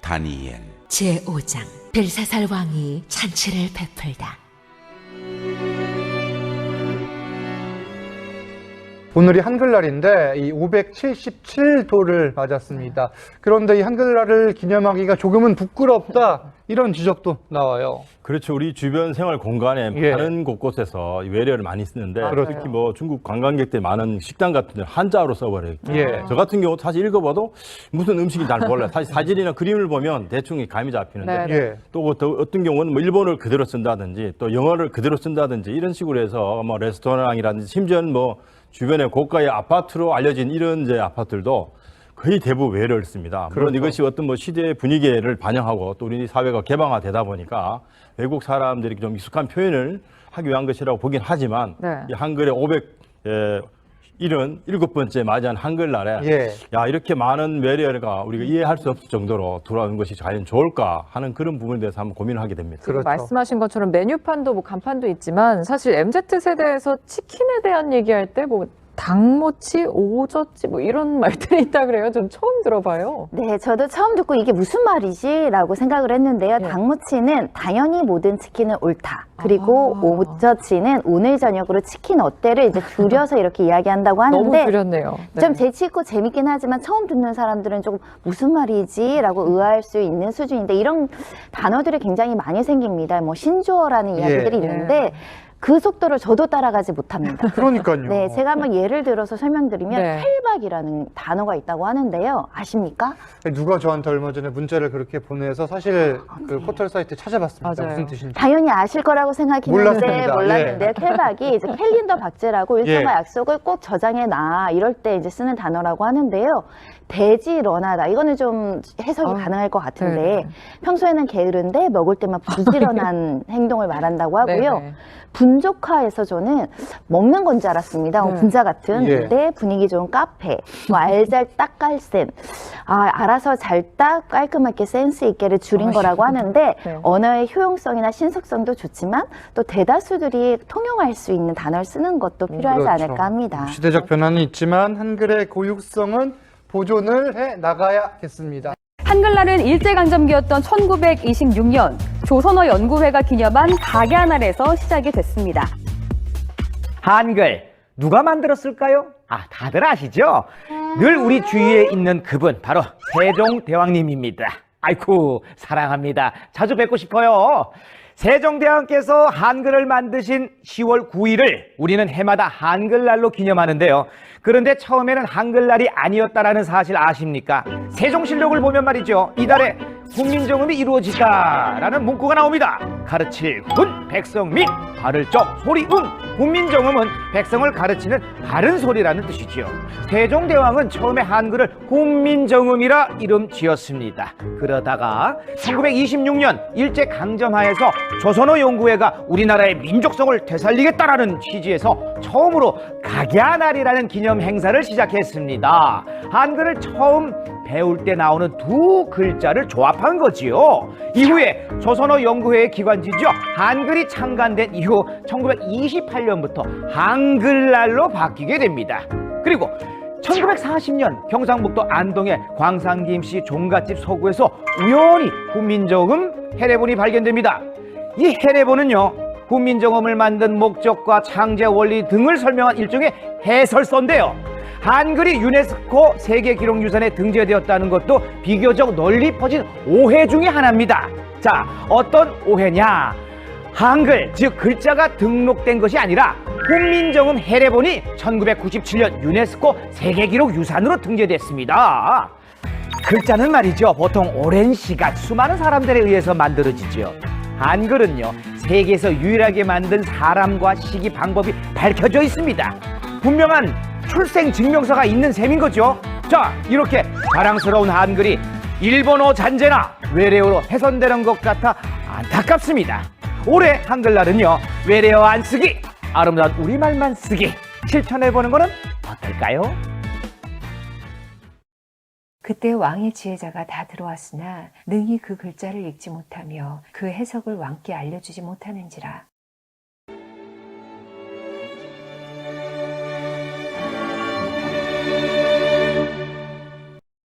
다니엘 제5장 벨사살 왕이 잔치를 베풀다. 오늘이 한글날인데 이 577도를 맞았습니다. 그런데 이 한글날을 기념하기가 조금은 부끄럽다 이런 지적도 나와요. 그렇죠. 우리 주변 생활 공간에 예. 많은 곳곳에서 이 외래어를 많이 쓰는데 맞아요. 특히 뭐 중국 관광객들 많은 식당 같은 데 한자로 써버려요. 예. 저 같은 경우 사실 읽어봐도 무슨 음식인지 잘 몰라요. 사실 사진이나 그림을 보면 대충 이 감이 잡히는데 네. 예. 또또 어떤 경우는 뭐 일본어를 그대로 쓴다든지 또 영어를 그대로 쓴다든지 이런 식으로 해서 뭐 레스토랑이라든지 심지어는 뭐 주변에 고가의 아파트로 알려진 이런 이제 아파트들도 거의 대부분 외래를 씁니다. 물론 그렇죠. 이것이 어떤 뭐 시대의 분위기를 반영하고 또 우리 사회가 개방화되다 보니까 외국 사람들이 좀 익숙한 표현을 하기 위한 것이라고 보긴 하지만 네. 이 한글의 500 예, 일은 일곱 번째 맞이한 한글날에 예. 야 이렇게 많은 외래어가 우리가 이해할 수 없을 정도로 돌아오는 것이 과연 좋을까 하는 그런 부분에 대해서 한번 고민을 하게 됩니다. 그렇죠. 말씀하신 것처럼 메뉴판도 뭐 간판도 있지만 사실 MZ 세대에서 치킨에 대한 얘기할 때뭐 닭모치, 오젓지 뭐 이런 말들이 있다 그래요. 좀 처음 들어봐요. 네, 저도 처음 듣고 이게 무슨 말이지? 라고 생각을 했는데요. 예. 닭무치는 당연히 모든 치킨은 옳다. 그리고 아. 오저치는 오늘 저녁으로 치킨 어때를 이제 줄여서 이렇게 이야기한다고 너무 하는데 줄였네요. 네. 좀 재치 있고 재밌긴 하지만 처음 듣는 사람들은 조금 무슨 말이지? 라고 의아할 수 있는 수준인데 이런 단어들이 굉장히 많이 생깁니다. 뭐 신조어라는 이야기들이 예. 있는데 그 속도를 저도 따라가지 못합니다. 그러니까요. 네, 제가 한번 예를 들어서 설명드리면 네. 탈박이라는 단어가 있다고 하는데요. 아십니까? 누가 저한테 얼마 전에 문자를 그렇게 보내서 사실 그 포털 사이트 찾아봤습니다. 맞아요. 무슨 뜻인지. 당연히 아실 거라고 생각했는데 몰랐습니다. 몰랐는데요. 캘박이 이제 캘린더 박제라고 일정과 예. 약속을 꼭 저장해 놔 이럴 때 이제 쓰는 단어라고 하는데요. 대지런하다 이거는 좀 해석이 아, 가능할 것 같은데 네. 평소에는 게으른데 먹을 때만 부지런한 행동을 말한다고 하고요. 네 네. 분족화에서 저는 먹는 건 줄 알았습니다. 어, 네. 분자 같은 예. 근데 분위기 좋은 카페, 뭐 알잘 딱깔센, 아 알아서 잘 딱 깔끔하게 센스 있게를 줄인 아이고. 거라고 하는데 네. 언어의 효용성이나 신속성도 좋지만 또 대다수들이 통용할 수 있는 단어를 쓰는 것도 필요하지 그렇죠. 않을까 합니다. 시대적 변화는 있지만 한글의 고유성은 보존을 해 나가야겠습니다. 한글날은 일제강점기였던 1926년 조선어 연구회가 기념한 박야날에서 시작이 됐습니다. 한글 누가 만들었을까요? 아, 다들 아시죠? 늘 우리 주위에 있는 그분 바로 세종대왕님입니다. 아이쿠 사랑합니다. 자주 뵙고 싶어요. 세종대왕께서 한글을 만드신 10월 9일을 우리는 해마다 한글날로 기념하는데요. 그런데 처음에는 한글날이 아니었다라는 사실 아십니까? 세종실록을 보면 말이죠. 이달에 국민정음이 이루어지다라는 문구가 나옵니다. 가르칠 군 백성민 발을 적 소리 응 국민정음은 백성을 가르치는 바른 소리라는 뜻이지요. 세종대왕은 처음에 한글을 국민정음이라 이름 지었습니다. 그러다가 1926년 일제 강점하에서 조선어 연구회가 우리나라의 민족성을 되살리겠다라는 취지에서 처음으로 각야날이라는 기념 행사를 시작했습니다. 한글을 처음 배울 때 나오는 두 글자를 조합한 거지요. 이후에 조선어 연구회의 기관지죠. 한글이 창간된 이후 1928년부터 한글날로 바뀌게 됩니다. 그리고 1940년 경상북도 안동의 광산김씨 종갓집 서구에서 우연히 국민정음 해례본이 발견됩니다. 이 해례본은요, 국민정음을 만든 목적과 창제 원리 등을 설명한 일종의 해설서인데요. 한글이 유네스코 세계 기록 유산에 등재되었다는 것도 비교적 널리 퍼진 오해 중의 하나입니다. 자, 어떤 오해냐? 한글, 즉 글자가 등록된 것이 아니라 국민정음 해례본이 1997년 유네스코 세계 기록 유산으로 등재됐습니다. 글자는 말이죠. 보통 오랜 시간 수많은 사람들에 의해서 만들어지죠. 한글은요. 세계에서 유일하게 만든 사람과 시기 방법이 밝혀져 있습니다. 분명한 출생 증명서가 있는 셈인 거죠. 자, 이렇게 자랑스러운 한글이 일본어 잔재나 외래어로 훼손되는 것 같아 안타깝습니다. 올해 한글날은요. 외래어 안 쓰기, 아름다운 우리말만 쓰기 실천해보는 거는 어떨까요? 그때 왕의 지혜자가 다 들어왔으나 능히 그 글자를 읽지 못하며 그 해석을 왕께 알려주지 못하는지라